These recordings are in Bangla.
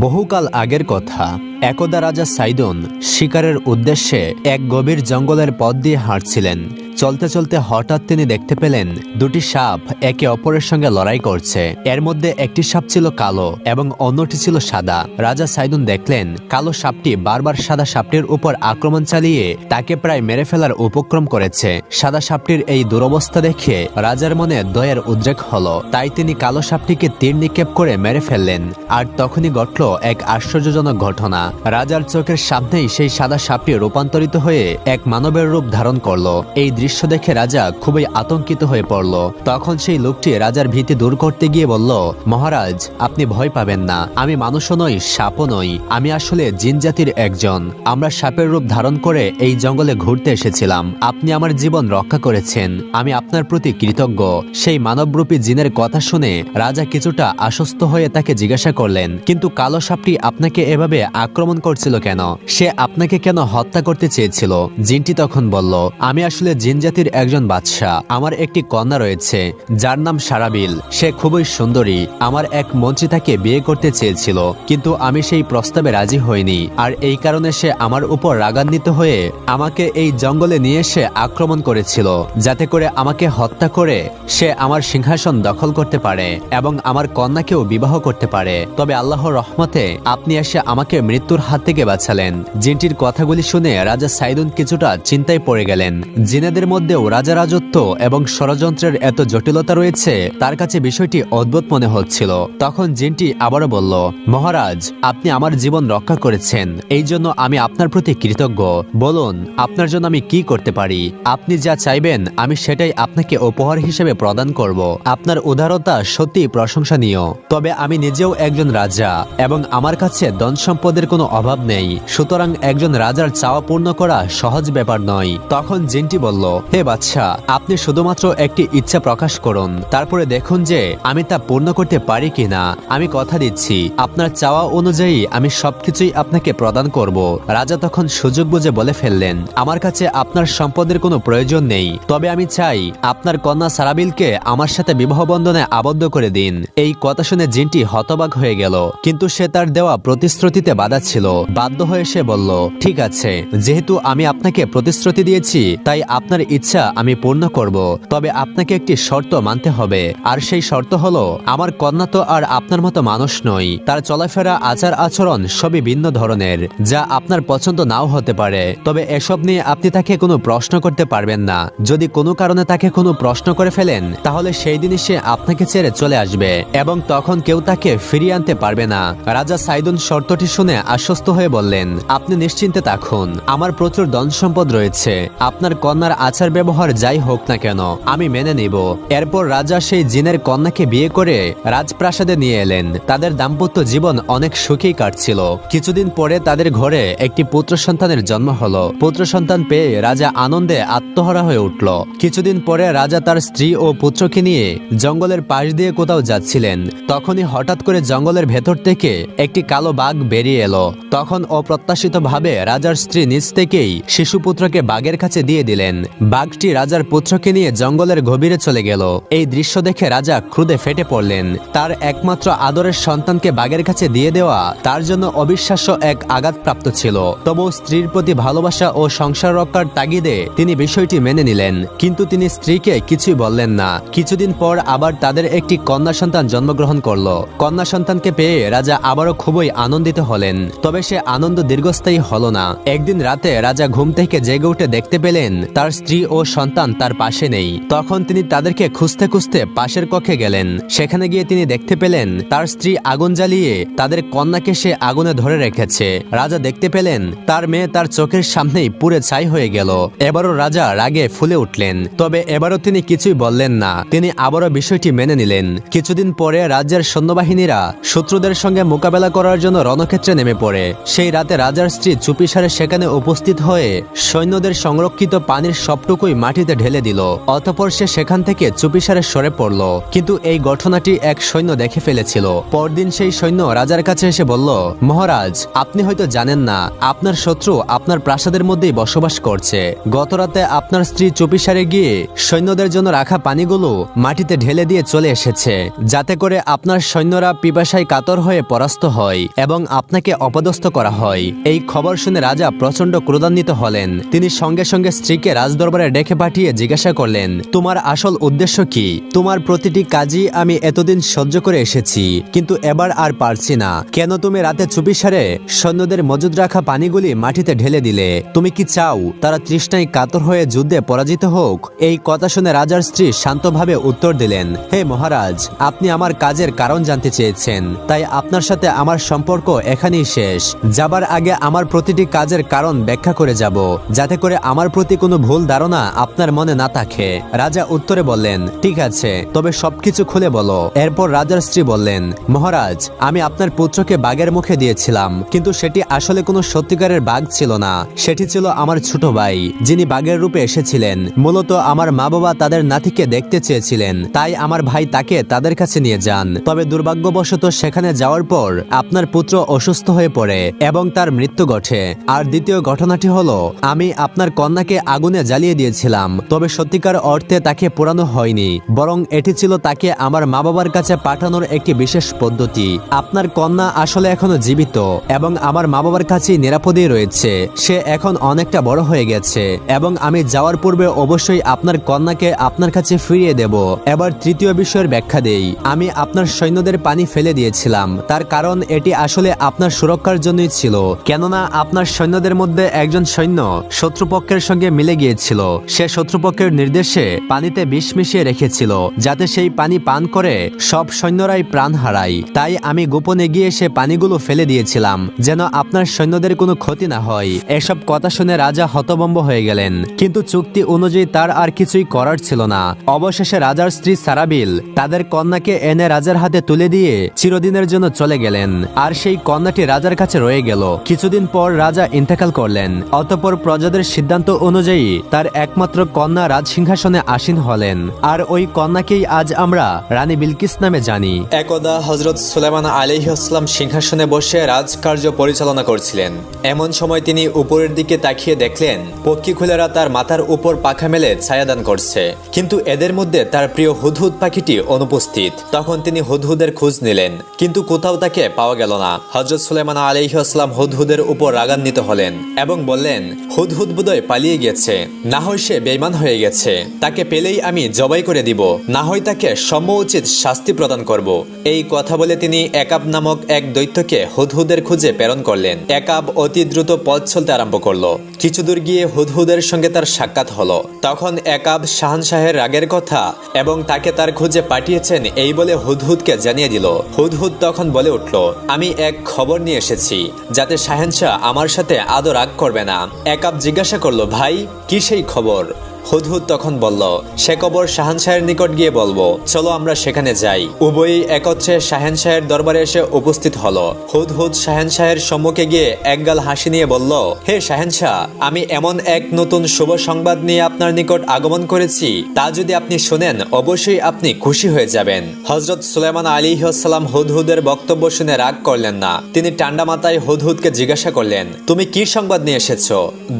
বহুকাল আগের কথা একদা রাজা সাইদন শিকারের উদ্দেশ্যে এক গভীর জঙ্গলের পথ দিয়ে হাঁটছিলেন। চলতে চলতে হঠাৎ তিনি দেখতে পেলেন দুটি সাপ একে অপরের সঙ্গে লড়াই করছে। এর মধ্যে একটি সাপ ছিল কালো এবং অন্যটি ছিল সাদা। রাজা সাইদুন দেখলেন কালো সাপটি বারবার সাদা সাপটির উপর আক্রমণ চালিয়ে তাকে প্রায় মেরে ফেলার উপক্রম করেছে। সাদা সাপটির এই দুরবস্থা দেখে রাজার মনে দয়ের উদ্রেক হলো। তাই তিনি কালো সাপটিকে তীর নিক্ষেপ করে মেরে ফেললেন আর তখনই ঘটল এক আশ্চর্যজনক ঘটনা। রাজার চোখের সামনেই সেই সাদা সাপটি রূপান্তরিত হয়ে এক মানবের রূপ ধারণ করল। এই দৃশ্য দেখে রাজা খুবই আতঙ্কিত হয়ে পড়ল। তখন সেই লোকটি রাজার ভীতি দূর করতে গিয়ে বলল, মহারাজ, আপনি ভয় পাবেন না। আমি মানুষও নই, সাপও নই। আমি আসলে জিন জাতির একজন। আমরা সাপের রূপ ধারণ করে এই জঙ্গলে ঘুরতে এসেছিলাম। আপনি আমার জীবন রক্ষা করেছেন। আমি আপনার প্রতি কৃতজ্ঞ। সেই মানবরূপী জিনের কথা শুনে রাজা কিছুটা আশ্বস্ত হয়ে তাকে জিজ্ঞাসা করলেন, কিন্তু কালো সাপটি আপনাকে এভাবে আক্রমণ করছিল কেন? সে আপনাকে কেন হত্যা করতে চেয়েছিল? জিনটি তখন বলল, আমি আসলে জিন জাতির একজন বাদশাহ। আমার একটি কন্যা রয়েছে, যার নাম সারাবিল। সে খুবই সুন্দরী। আমার এক মন্ত্রী তাকে বিয়ে করতে চেয়েছিল, কিন্তু আমি সেই প্রস্তাবে রাজি হইনি। আর এই কারণে সে আমার উপর রাগান্বিত হয়ে আমাকে এই জঙ্গলে নিয়ে এসে আক্রমণ করেছিল, যাতে করে আমাকে হত্যা করে সে আমার সিংহাসন দখল করতে পারে এবং আমার কন্যাকেও বিবাহ করতে পারে। তবে আল্লাহর রহমতে আপনি এসে আমাকে মৃত্যুর হাত থেকে বাঁচালেন। জিনটির কথাগুলি শুনে রাজা সাইদুন কিছুটা চিন্তায় পড়ে গেলেন। জিনেদের মধ্যেও রাজা রাজত্ব এবং ষড়যন্ত্রের এত জটিলতা রয়েছে, তার কাছে বিষয়টি অদ্ভুত মনে হচ্ছিল। তখন জিনটি আবারও বলল, মহারাজ, আপনি আমার জীবন রক্ষা করেছেন, এই জন্য আমি আপনার প্রতি কৃতজ্ঞ। বলুন, আপনার জন্য আমি কি করতে পারি? আপনি যা চাইবেন, আমি সেটাই আপনাকে উপহার হিসেবে প্রদান করব। আপনার উদারতা সত্যি প্রশংসনীয়। তবে আমি নিজেও একজন রাজা, এবং আমার কাছে ধন সম্পদের কোনো অভাব নেই। সুতরাং একজন রাজার চাওয়া পূর্ণ করা সহজ ব্যাপার নয়। তখন জিনটি বলল হে বাচ্চা, আপনি শুধুমাত্র একটি ইচ্ছা প্রকাশ করুন। তারপরে দেখুন যে আমি তা পূর্ণ করতে পারি কিনা। আমি কথা দিচ্ছি, আপনার চাওয়া অনুযায়ী আমি সবকিছুই আপনাকে প্রদান করব। রাজা তখন সুযোগ বুঝে বলে ফেললেন, আমার কাছে আপনার সম্পদের কোনো প্রয়োজন নেই। তবে আমি চাই আপনার কন্যা সারাবিলকে আমার সাথে বিবাহ বন্ধনে আবদ্ধ করে দিন। এই কথা শুনে জিনটি হতবাক হয়ে গেল। কিন্তু সে তার দেওয়া প্রতিশ্রুতিতে বাধা ছিল। বাধ্য হয়ে সে বলল, ঠিক আছে, যেহেতু আমি আপনাকে প্রতিশ্রুতি দিয়েছি, তাই আপনার ইচ্ছা আমি পূর্ণ করব, তবে আপনাকে একটি শর্ত মানতে হবে, আর সেই শর্ত হলো, আমার কন্যা তো আর আপনার মতো মানুষ নয়, তার চলাফেরা, আচার আচরণ সবই ভিন্ন ধরনের, যা আপনার পছন্দ নাও হতে পারে, তবে এসব নিয়ে আপনি তাকে কোনো প্রশ্ন করতে পারবেন না, যদি কোনো কারণে তাকে কোনো প্রশ্ন করে ফেলেন, তাহলে সেই দিনই সে আপনাকে ছেড়ে চলে আসবে, এবং তখন কেউ তাকে ফিরিয়ে আনতে পারবে না। রাজা সাইদুন শর্তটি শুনে আশ্বস্ত হয়ে বললেন, আপনি নিশ্চিন্তে থাকুন, আমার প্রচুর ধন সম্পদ রয়েছে, আপনার কন্যার আচার ব্যবহার যাই হোক না কেন, আমি মেনে নিব। এরপর রাজা সেই জিনের কন্যাকে বিয়ে করে রাজপ্রাসাদে নিয়ে এলেন। তাদের দাম্পত্য জীবন অনেক সুখেই কাটছিল। কিছুদিন পরে তাদের ঘরে একটি পুত্র সন্তানের জন্ম হলো। পুত্র সন্তান পেয়ে রাজা আনন্দে আত্মহারা হয়ে উঠল। কিছুদিন পরে রাজা তার স্ত্রী ও পুত্রকে নিয়ে জঙ্গলের পাশ দিয়ে কোথাও যাচ্ছিলেন। তখনই হঠাৎ করে জঙ্গলের ভেতর থেকে একটি কালো বাঘ বেরিয়ে এলো। তখন অপ্রত্যাশিতভাবে রাজার স্ত্রী নিজ থেকেই শিশুপুত্রকে বাঘের কাছে দিয়ে দিলেন। বাঘটি রাজার পুত্রকে নিয়ে জঙ্গলের গভীরে চলে গেল। এই দৃশ্য দেখে রাজা ক্রুদে ফেটে পড়লেন। তার একমাত্র আদরের সন্তানকে বাঘের কাছে দিয়ে দেওয়া তার জন্য অবিশ্বাস্য এক আঘাতপ্রাপ্ত ছিল। তবু স্ত্রীর প্রতি ভালোবাসা ও সংসার রক্ষার তাগিদে তিনি বিষয়টি মেনে নিলেন। কিন্তু তিনি স্ত্রীকে কিছুই বললেন না। কিছুদিন পর আবার তাদের একটি কন্যা সন্তান জন্মগ্রহণ করল। কন্যা সন্তানকে পেয়ে রাজা আবারও খুবই আনন্দিত হলেন। তবে সে আনন্দ দীর্ঘস্থায়ী হলো না। একদিন রাতে রাজা ঘুম থেকে জেগে উঠে দেখতে পেলেন তার স্ত্রী ও সন্তান তার পাশে নেই। তখন তিনি তাদেরকে খুঁজতে খুঁজতে পাশের কক্ষে গেলেন। সেখানে গিয়ে তিনি দেখতে পেলেন, তার স্ত্রী আগুন জ্বালিয়ে তাদের কন্যাকে সে আগুনে ধরে রেখেছে। রাজা দেখতে পেলেন, তার মেয়ে তার চোখের সামনেই পুরে ছাই হয়ে গেল। এবারও রাজা রাগে ফুলে উঠলেন, তবে এবারও তিনি কিছুই বললেন না। তিনি আবারও বিষয়টি মেনে নিলেন। কিছুদিন পরে রাজ্যের সৈন্যবাহিনীরা শত্রুদের সঙ্গে মোকাবেলা করার জন্য রণক্ষেত্রে নেমে পড়ে। সেই রাতে রাজার স্ত্রী চুপিসারে সেখানে উপস্থিত হয়ে সৈন্যদের সংরক্ষিত পানির সব সবটুকুই মাটিতে ঢেলে দিল। অতপর সে সেখান থেকে চুপিসারে সরে পড়ল। কিন্তু এই ঘটনাটি এক সৈন্য দেখে ফেলেছিল। পরদিন সেই সৈন্য রাজার কাছে এসে বলল, মহারাজ, আপনি হয়তো জানেন না, আপনার শত্রু আপনার প্রাসাদের মধ্যেই বসবাস করছে। গতরাতে আপনার স্ত্রী চুপিসারে গিয়ে সৈন্যদের জন্য রাখা পানিগুলো মাটিতে ঢেলে দিয়ে চলে এসেছে। যাতে করে আপনার সৈন্যরা পিপাসায় কাতর হয়ে পরাস্ত হয় এবং আপনাকে অপদস্থ করা হয়। এই খবর শুনে রাজা প্রচণ্ড ক্রোধান্বিত হলেন। তিনি সঙ্গে সঙ্গে স্ত্রীকে রাজদরবারে ডেকে পাঠিয়ে জিজ্ঞাসা করলেন, তোমার আসল উদ্দেশ্য কি? তোমার প্রতিটি কাজই আমি এতদিন সহ্য করে এসেছি, কিন্তু এবার আর পারছি না। কেন তুমি রাতে চুপিসারে সৈন্যদের মজুদ রাখা পানিগুলি মাটিতে ঢেলে দিলে? তুমি কি চাও তারা তৃষ্ণায় কাতর হয়ে যুদ্ধে পরাজিত হোক? এই কথা শুনে রাজার স্ত্রী শান্তভাবে উত্তর দিলেন, হে মহারাজ, আপনি আমার কাজের কারণ জানতে চেয়েছেন, তাই আপনার সাথে আমার সম্পর্ক এখানেই শেষ। যাবার আগে আমার প্রতিটি কাজের কারণ ব্যাখ্যা করে যাব, যাতে করে আমার প্রতি কোনো ভুল ধারণা আপনার মনে না থাকে। রাজা উত্তরে বললেন, ঠিক আছে, তবে সবকিছু খুলে বলো। এরপর রাজার স্ত্রী বললেন, মহারাজ, আমি আপনার পুত্রকে বাঘের মুখে দিয়েছিলাম, কিন্তু সেটি আসলে কোনো সত্যিকারের বাঘ ছিল না। সেটি ছিল আমার ছোট ভাই, যিনি বাঘের রূপে এসেছিলেন। মূলত আমার মা বাবা তাদের নাতিকে দেখতে চেয়েছিলেন, তাই আমার ভাই তাকে তাদের কাছে নিয়ে যান। তবে দুর্ভাগ্যবশত সেখানে যাওয়ার পর আপনার পুত্র অসুস্থ হয়ে পড়ে এবং তার মৃত্যু ঘটে। আর দ্বিতীয় ঘটনাটি হলো, আমি আপনার কন্যাকে আগুনে জ্বালিয়ে দিয়েছিলাম, তবে সত্যিকার অর্থে তাকে পোড়ানো হয়নি, বরং এটি ছিল তাকে আমার মা বাবার কাছে পাঠানোর একটি বিশেষ পদ্ধতি। আপনার কন্যা আসলে এখনও জীবিত, এবং আমার মা বাবার কাছেই নিরাপদেই রয়েছে। সে এখন অনেকটা বড় হয়ে গেছে, এবং আমি যাওয়ার পূর্বে অবশ্যই আপনার কন্যাকে আপনার কাছে ফিরিয়ে দেব। এবার তৃতীয় বিষয়ের ব্যাখ্যা দেই। আমি আপনার সৈন্যদের পানি ফেলে দিয়েছিলাম, তার কারণ এটি আসলে আপনার সুরক্ষার জন্যই ছিল, কেননা আপনার সৈন্যদের মধ্যে একজন সৈন্য শত্রুপক্ষের সঙ্গে মিলে গিয়েছিল। সে শত্রুপক্ষের নির্দেশে পানিতে বিষ মিশিয়ে রেখেছিল, যাতে সেই পানি পান করে সব সৈন্যরাই প্রাণ হারায়। তাই আমি গোপনে গিয়ে সে পানিগুলো ফেলে দিয়েছিলাম, যেন আপনার সৈন্যদের কোনো ক্ষতি না হয়। এসব কথা শুনে রাজা হতবম্ব হয়ে গেলেন, কিন্তু চুক্তি অনুযায়ী তার আর কিছুই করার ছিল না। অবশেষে রাজার স্ত্রী সারাবিল তাদের কন্যাকে এনে রাজার হাতে তুলে দিয়ে চিরদিনের জন্য চলে গেলেন। আর সেই কন্যাটি রাজার কাছে রয়ে গেল। কিছুদিন পর রাজা ইন্তেকাল করলেন। অতপর প্রজাদের সিদ্ধান্ত অনুযায়ী তার একমাত্র কন্যা রাজসিংহাসনে আসীন হলেন। আর ওই কন্যাকেই আজ আমরা রানী বিলকিস নামে জানি। একদা হজরত সুলেমান আলিহাস্লাম সিংহাসনে বসে রাজকার্য পরিচালনা করছিলেন। এমন সময় তিনি উপরের দিকে তাকিয়ে দেখলেন পক্ষীকুলেরা তার মাথার উপর পাখা মেলে ছায়াদান করছে। কিন্তু এদের মধ্যে তার প্রিয় হুদহুদ পাখিটি অনুপস্থিত। তখন তিনি হুদহুদের খোঁজ নিলেন, কিন্তু কোথাও তাকে পাওয়া গেল না। হজরত সুলেমান আলিহাস্লাম হুদহুদের উপর রাগান্বিত হলেন এবং বললেন, হুদহুদ বোধহয় পালিয়ে গেছে। না হয় সে বেইমান হয়ে গেছে, তাকে পেলেই আমি জবাই করে দিব, না হয় তাকে সমউচিত শাস্তি প্রদান করব। এই কথা বলে তিনি একাব নামক এক দৈত্যকে হুদহুদের খুঁজে প্রেরণ করলেন। একাব অতি দ্রুত পথ চলতে আরম্ভ করল। কিছু দূর গিয়ে হুদহুদের সঙ্গে তার সাক্ষাৎ হলো। তখন একাব শাহানশাহের রাগের কথা এবং তাকে তার খুঁজে পাঠিয়েছেন এই বলে হুদহুদকে জানিয়ে দিল। হুদহুদ তখন বলে উঠল, আমি এক খবর নিয়ে এসেছি, যাতে শাহেনশাহ আমার সাথে আদৌ রাগ করবে না। একাব জিজ্ঞাসা করল, ভাই কি সেই খবর। হুদহুদ তখন বলল, সে কবর শাহানশাহের নিকট গিয়ে বলব। চলো আমরা সেখানে যাই। উভয়ই একত্রে শাহেনশাহের দরবারে এসে উপস্থিত হলো। হুদহুদ শাহেনশাহের সম্মুখে গিয়ে একগাল হাসি নিয়ে বলল, হে শাহেনশাহ, আমি এমন এক নতুন শুভ সংবাদ নিয়ে আপনার নিকট আগমন করেছি। তা যদি আপনি শোনেন, অবশ্যই আপনি খুশি হয়ে যাবেন। হজরত সুলেমান আলী সালাম হুদহুদের বক্তব্য শুনে রাগ করলেন না। তিনি টান্ডা মাথায় হুদহুদকে জিজ্ঞাসা করলেন, তুমি কি সংবাদ নিয়ে এসেছ?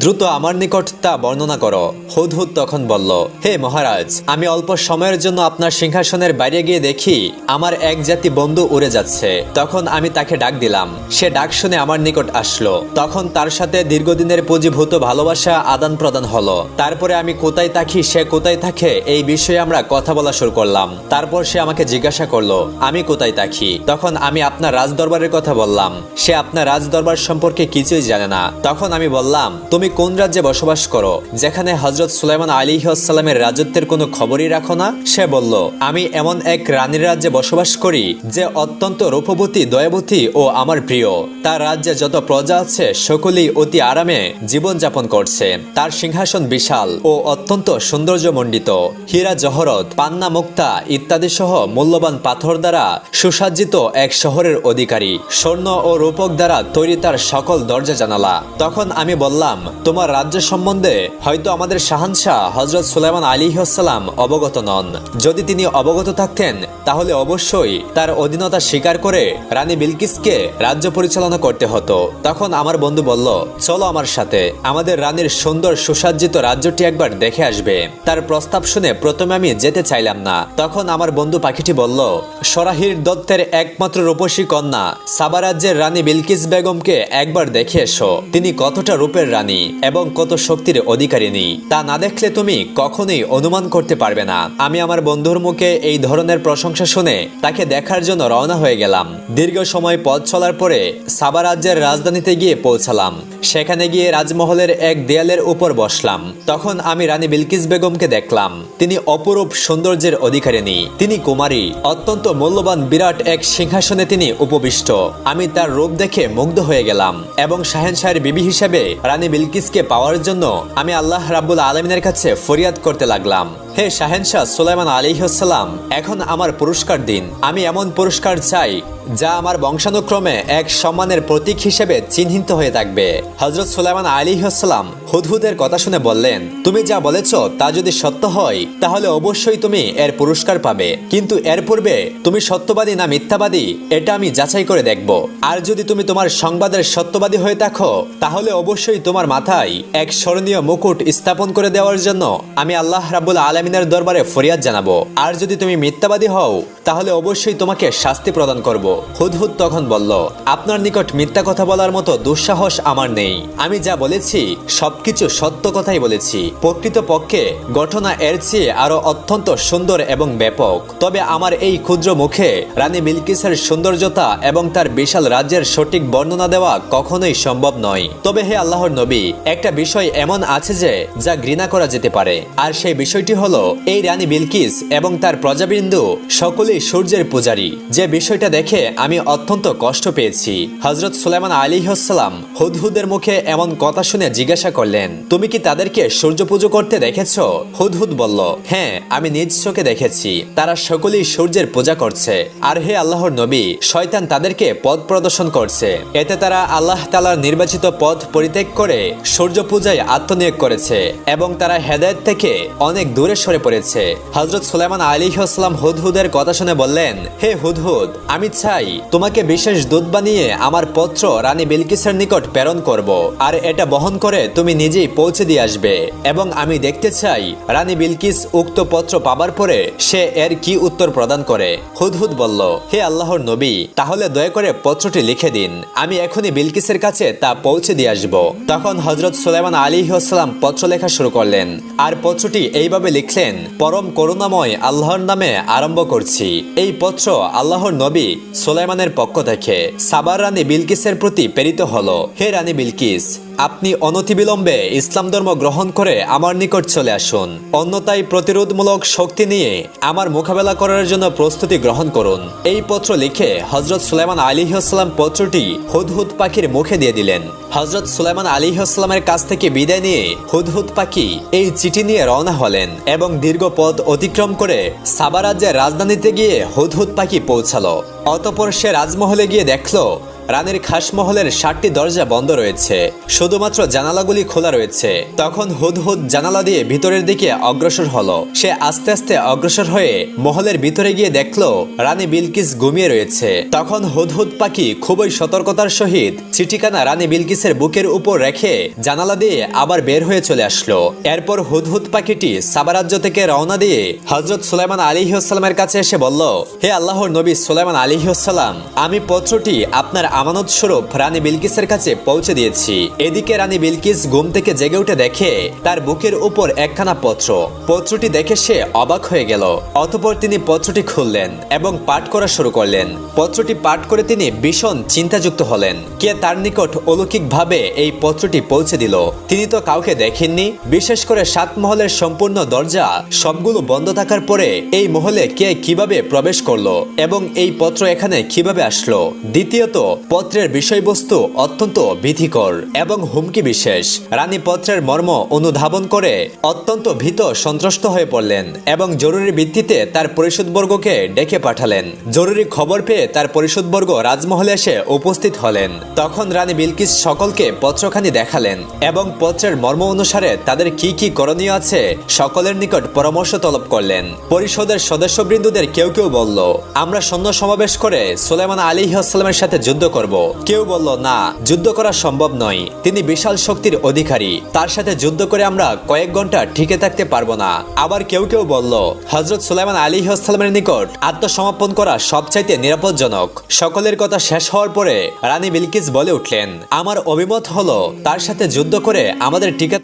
দ্রুত আমার নিকট তা বর্ণনা করো। হুদহুদ তখন বলল, হে মহারাজ, আমি অল্প সময়ের জন্য আপনার সিংহাসনের বাইরে গিয়ে দেখি আমার এক জাতি বন্ধু উড়ে যাচ্ছে। তখন আমি তাকে ডাক দিলাম। সে ডাক শুনে আমার নিকট আসলো। তখন তার সাথে দীর্ঘদিনের পুঁজিভূত ভালোবাসা আদান প্রদান হলো। তারপরে আমি কোথায় থাকি, সে কোথায় থাকে, এই বিষয়ে আমরা কথা বলা শুরু করলাম। তারপর সে আমাকে জিজ্ঞাসা করল, আমি কোথায় থাকি? তখন আমি আপনার রাজদরবারের কথা বললাম। সে আপনার রাজদরবার সম্পর্কে কিছুই জানে না। তখন আমি বললাম, তুমি কোন রাজ্যে বসবাস করো? যেখানে হজরত সুলাইমান আলী আসসালামের রাজত্বের কোনো খবরই রাখো না। সে বলল, আমি এমন এক রানীর রাজ্যে বসবাস করি যে অত্যন্ত রূপবতী, দয়াবতী ও আমার প্রিয়। তার রাজ্যে যত প্রজা আছে, সকলেই অতি আরামে জীবন যাপন করছে। তার সিংহাসন বিশাল ও অত্যন্ত সৌন্দর্যমণ্ডিত। হীরা জহরত, পান্না মুক্তা ইত্যাদি সহ মূল্যবান পাথর দ্বারা সুসজ্জিত এক শহরের অধিকারী। স্বর্ণ ও রূপক দ্বারা তৈরি তার সকল দরজা জানালা। তখন আমি বললাম, তোমার রাজ্য সম্বন্ধে হয়তো আমাদের শাহানশাহ হজরত সুলাইমান আলী সালাম অবগত নন। যদি তিনি অবগত থাকতেন, তাহলে অবশ্যই তার অধীনতা স্বীকার করে রানী বিলকিসকে রাজ্য পরিচালনা করতে হতো। তখন আমার বন্ধু বলল, চলো আমার সাথে। আমাদের রানীর সুন্দর সুসজ্জিত রাজ্যটি একবার দেখে আসবে। তার প্রস্তাব শুনে প্রথমে আমি যেতে চাইলাম না। তখন আমার বন্ধু পাখিটি বলল, সরাহির দত্তের একমাত্র রূপসী কন্যা, সাবা রাজ্যের রানী বিলকিস বেগমকে একবার দেখে এসো। তিনি কতটা রূপের রানী এবং কত শক্তির অধিকারিণী। তা না দেখলে তুমি কখনোই অনুমান করতে পারবে না। আমি আমার বন্ধুর মুখে এই ধরনের প্রশংসা শুনে তাকে দেখার জন্য রওনা হয়ে গেলাম। দীর্ঘ সময় পথ চলার পরে সাবা রাজ্যের রাজধানীতে গিয়ে পৌঁছালাম। সেখানে গিয়ে রাজমহলের এক দেয়ালের উপর বসলাম। তখন আমি রানী বিলকিস বেগমকে দেখলাম। তিনি অপরূপ সৌন্দর্যের অধিকারিণী। তিনি কুমারী, অত্যন্ত মূল্যবান বিরাট এক সিংহাসনে তিনি উপবিষ্ট। আমি তার রূপ দেখে মুগ্ধ হয়ে গেলাম এবং শাহেনশাহের বিবি হিসেবে রানী বিলকিসকে পাওয়ার জন্য আমি আল্লাহ রাব্বুল আলমিনের কাছে ফরিয়াদ করতে লাগলাম। হে শাহেনশাহ সুলাইমান আলিহাসাল্লাম এখন আমার পুরস্কার দিন। আমি এমন পুরস্কার চাই, যা আমার বংশানুক্রমে এক সম্মানের প্রতীক হিসেবে চিহ্নিত হয়ে থাকবে। হজরত সুলাইমান আলিহাসাল্লাম হুদহুদের কথা শুনে বললেন, তুমি যা বলেছ তা যদি সত্য হয়, তাহলে অবশ্যই তুমি এর পুরস্কার পাবে। কিন্তু এর পূর্বে তুমি সত্যবাদী না মিথ্যাবাদী, এটা আমি যাচাই করে দেখব। আর যদি তুমি তোমার সংবাদের সত্যবাদী হয়ে থাকো, তাহলে অবশ্যই তোমার মাথায় এক স্মরণীয় মুকুট স্থাপন করে দেওয়ার জন্য আমি আল্লাহ রাবুল আলমিনের দরবারে ফরিয়াদ জানাব। আর যদি তুমি মিথ্যাবাদী হও তাহলে অবশ্যই তোমাকে শাস্তি প্রদান করব। হুদহুদ তখন বলল, আপনার নিকট মিথ্যা কথা বলার মতো দুঃসাহস আমার নেই। আমি যা বলেছি, সবকিছু সত্য কথাই বলেছি। প্রকৃত পক্ষে ঘটনা এর চেয়ে আরও অত্যন্ত সুন্দর এবং ব্যাপক। তবে আমার এই ক্ষুদ্র মুখে রানী বিলকিসের সৌন্দর্যতা এবং তার বিশাল রাজ্যের সঠিক বর্ণনা দেওয়া কখনোই সম্ভব নয়। তবে হে আল্লাহর নবী, একটা বিষয় এমন আছে যে, যা ঘৃণা করা যেতে পারে। আর সেই বিষয়টি হলো, এই রানী বিলকিস এবং তার প্রজাবিন্দু সকলেই সূর্যের পূজারী। যে বিষয়টা দেখে আমি অত্যন্ত কষ্ট পেয়েছি। হজরত সুলাইমান আলী হাসালাম হুদহুদের মুখে এমন কথা শুনে জিজ্ঞাসা করলেন, তুমি কি তাদেরকে সূর্য পুজো করতে দেখেছ? হুদহুদ বলল হ্যাঁ আমি নিজ চোখে দেখেছি। তারা সকলেই সূর্যের পূজা করছে। আর হে আল্লাহর নবী, শয়তান তাদেরকে পথ প্রদর্শন করছে। এতে তারা আল্লাহ তালার নির্বাচিত পথ পরিত্যাগ করে সূর্য পূজায় আত্মনিয়োগ করেছে এবং তারা হেদায়ত থেকে অনেক দূরে সরে পড়েছে। হজরত সুলাইমান আলী আসলাম হুদহুদের কথা শুনে বললেন, হে হুদহুদ, আমি চাই তোমাকে বিশেষ দুধ বানিয়ে আমার পত্র রানী বিলকিসের নিকট প্রেরণ করব, আর এটা বহন করে তুমি নিজেই পৌঁছে দিয়ে আসবে। এবং আমি দেখতে চাই রানী বিলকিস উক্ত পত্র পাবার পরে সে এর কি উত্তর প্রদান করে। হুদহুদ বলল, হে আল্লাহর নবী, তাহলে দয়া করে পত্রটি লিখে দিন। আমি এখনই বিলকিসের কাছে তা পৌঁছে দিয়ে আসব। তখন হজরত সুলাইমান আলী আসসালাম পত্র লেখা শুরু করলেন, আর পত্রটি এইভাবে লিখলেন, পরম করুণাময় আল্লাহর নামে আরম্ভ করছি। এই পত্র আল্লাহর নবী সোলাইমানের পক্ষ থেকে সাবার রানী বিলকিসের প্রতি প্রেরিত হল। হে রানী বিলকিস আপনি অনতিবিলম্বে ইসলাম ধর্ম গ্রহণ করে আমার নিকট চলে আসুন। অন্যতায় প্রতিরোধমূলক শক্তি নিয়ে আমার মোকাবেলা করার জন্য প্রস্তুতি গ্রহণ করুন। এই পত্র লিখে হজরত সুলাইমান আলী আসসালাম পত্রটি হুদহুদ পাখির মুখে দিয়ে দিলেন। হজরত সুলাইমান আলী আসসালামের কাছ থেকে বিদায় নিয়ে হুদহুদ পাখি এই চিঠি নিয়ে রওনা হলেন এবং দীর্ঘ পথ অতিক্রম করে সাবা রাজ্যের রাজধানীতে গিয়ে হুদহুদ পাখি পৌঁছালো। অতপর সে রাজমহলে গিয়ে দেখল রানীর খাসমহলের ষাটটি দরজা বন্ধ রয়েছে। শুধুমাত্র জানালাগুলি খোলা রয়েছে। তখন হুদহুদ জানালা দিয়ে ভিতরের দিকে অগ্রসর হলো। সে আস্তে আস্তে অগ্রসর হয়ে মহলের ভিতরে গিয়ে দেখল, রানী বিলকিস ঘুমিয়ে রয়েছে। তখন হুদহুদ পাখি খুবই সতর্কতার সহিত চিঠিখানা রানী বিলকিসের বুকের উপর রেখে জানালা দিয়ে আবার বের হয়ে চলে আসলো। এরপর হুদহুদ পাখিটি সাবারাজ্য থেকে রওনা দিয়ে হজরত সুলাইমান আলিহাস্লামের কাছে এসে বলল, হে আল্লাহর নবী সুলাইমান আলিহাস্লাম আমি পত্রটি আপনার আমানত স্বরূপ রানী বিলকিসের কাছে পৌঁছে দিয়েছি। এদিকে রানী বিলকিস ঘুম থেকে জেগে উঠে দেখে তার বুকের উপর একখানা পত্র। পত্রটি দেখে সে অবাক হয়ে গেল। অতপর তিনি পত্রটি খুললেন এবং পাঠ করা শুরু করলেন। পত্রটি পাঠ করে তিনি ভীষণ চিন্তাযুক্ত হলেন। কে তার নিকট অলৌকিকভাবে এই পত্রটি পৌঁছে দিল? তিনি তো কাউকে দেখেননি। বিশেষ করে সাত মহলের সম্পূর্ণ দরজা সবগুলো বন্ধ থাকার পরে এই মহলে কে কীভাবে প্রবেশ করল এবং এই পত্র এখানে কীভাবে আসলো? দ্বিতীয়ত পত্রের বিষয়বস্তু অত্যন্ত ভীতিকর এবং হুমকি বিশেষ। রানী পত্রের মর্ম অনুধাবন করে অত্যন্ত ভীত সন্ত্রস্ত হয়ে পড়লেন এবং জরুরি ভিত্তিতে তার পরিষদবর্গকে ডেকে পাঠালেন। জরুরি খবর পেয়ে তার পরিষদবর্গ রাজমহলে এসে উপস্থিত হলেন। তখন রানী বিলকিস সকলকে পত্রখানি দেখালেন এবং পত্রের মর্ম অনুসারে তাদের কি কি করণীয় আছে সকলের নিকট পরামর্শ তলব করলেন। পরিষদের সদস্যবৃন্দদের কেউ কেউ বলল, আমরা সৈন্য সমাবেশ করে সুলাইমান আলী আসসালামের সাথে যুদ্ধ করব। কেউ বলল, না, যুদ্ধ করা সম্ভব নয়। তিনি বিশাল শক্তির অধিকারী। তার সাথে যুদ্ধ করে আমরা কয়েক ঘণ্টা ঠিকে থাকতে পারব না। আবার কেউ কেউ বলল হজরত সুলাইমান আলী হাসলামের নিকট আত্মসমর্পণ করা সবচাইতে নিরাপদজনক। সকলের কথা শেষ হওয়ার পরে রানী বিলকিস বলে উঠলেন, আমার অভিমত হলো, তার সাথে যুদ্ধ করে আমাদের টিকে